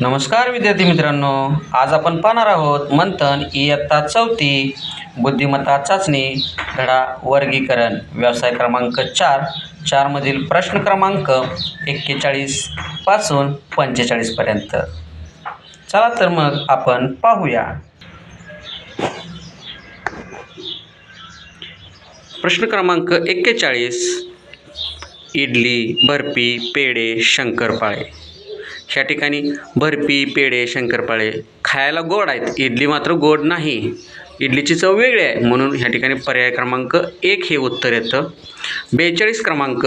नमस्कार विद्यार्थी मित्रांनो आज आपण पाहणार आहोत मंथन इयत्ता चौथी बुद्धिमत्ता चाचणी धडा वर्गीकरण व्यवसाय क्रमांक चार चारमधील प्रश्न क्रमांक एक्केचाळीसपासून पंचेचाळीसपर्यंत चला तर मग आपण पाहूया. प्रश्न क्रमांक एक्केचाळीस इडली बर्फी पेढे शंकरपाळे. ह्या ठिकाणी बर्फी पेढे शंकरपाळे खायला गोड आहेत. इडली मात्र गोड नाही. इडलीची चव वेगळी आहे. म्हणून ह्या ठिकाणी पर्याय क्रमांक एक हे उत्तर येतं. बेचाळीस क्रमांक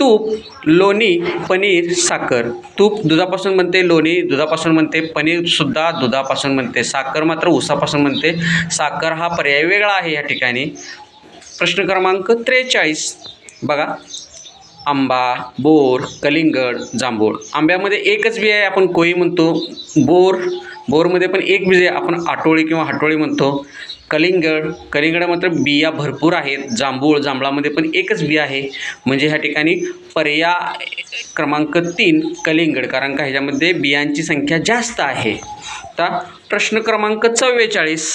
तूप लोणी पनीर साखर. तूप दुधापासून बनते लोणी दुधापासून बनते पनीरसुद्धा दुधापासून बनते साखर मात्र ऊसापासून बनते. साखर हा पर्याय वेगळा आहे या ठिकाणी. प्रश्न क्रमांक त्रेचाळीस. बघा. आंबा बोर कलिंगड जांभूळ. आंब्यामध्ये एकच बिया आहे आपण कोई म्हणतो. बोर बोरमध्ये पण एक बी आहे आपण आटोळी किंवा हाटोळी म्हणतो. कलिंगड कलिंगड मात्र बिया भरपूर आहेत. जांभूळ जांभळामध्ये पण एकच बिया आहे. म्हणजे ह्या ठिकाणी पर्याय क्रमांक तीन कलिंगड कारण का ह्याच्यामध्ये बियांची संख्या जास्त आहे. आता प्रश्न क्रमांक चव्वेचाळीस.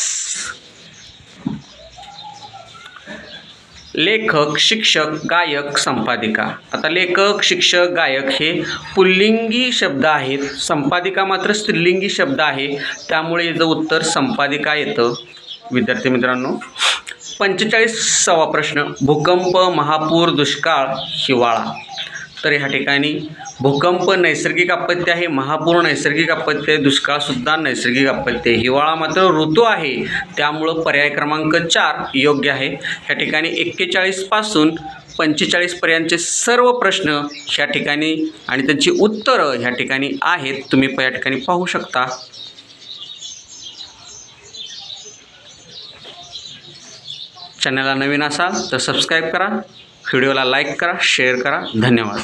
लेखक शिक्षक गायक संपादिका. आता लेखक शिक्षक गायक हे पुल्लिंगी शब्द आहेत. संपादिका मात्र स्त्रीलिंगी शब्द आहे. त्यामुळे याचं उत्तर संपादिका येतं. विद्यार्थी मित्रांनो पंचेचाळीसावा प्रश्न. भूकंप महापूर दुष्काळ हिवाळा. तर ह्या ठिकाणी भूकंप नैसर्गिक आपत्ती आहे महापूर नैसर्गिक आपत्ती आहे दुष्काळसुद्धा नैसर्गिक आपत्ती आहे. हिवाळा मात्र ऋतू आहे त्यामुळं पर्याय क्रमांक चार योग्य आहे. ह्या ठिकाणी एक्केचाळीसपासून पंचेचाळीसपर्यंतचे सर्व प्रश्न ह्या ठिकाणी आणि त्यांची उत्तरं ह्या ठिकाणी आहेत. तुम्ही प- या ठिकाणी पाहू शकता. चॅनलला नवीन असाल तर सबस्क्राईब करा व्हिडिओला लाईक करा शेअर करा. धन्यवाद.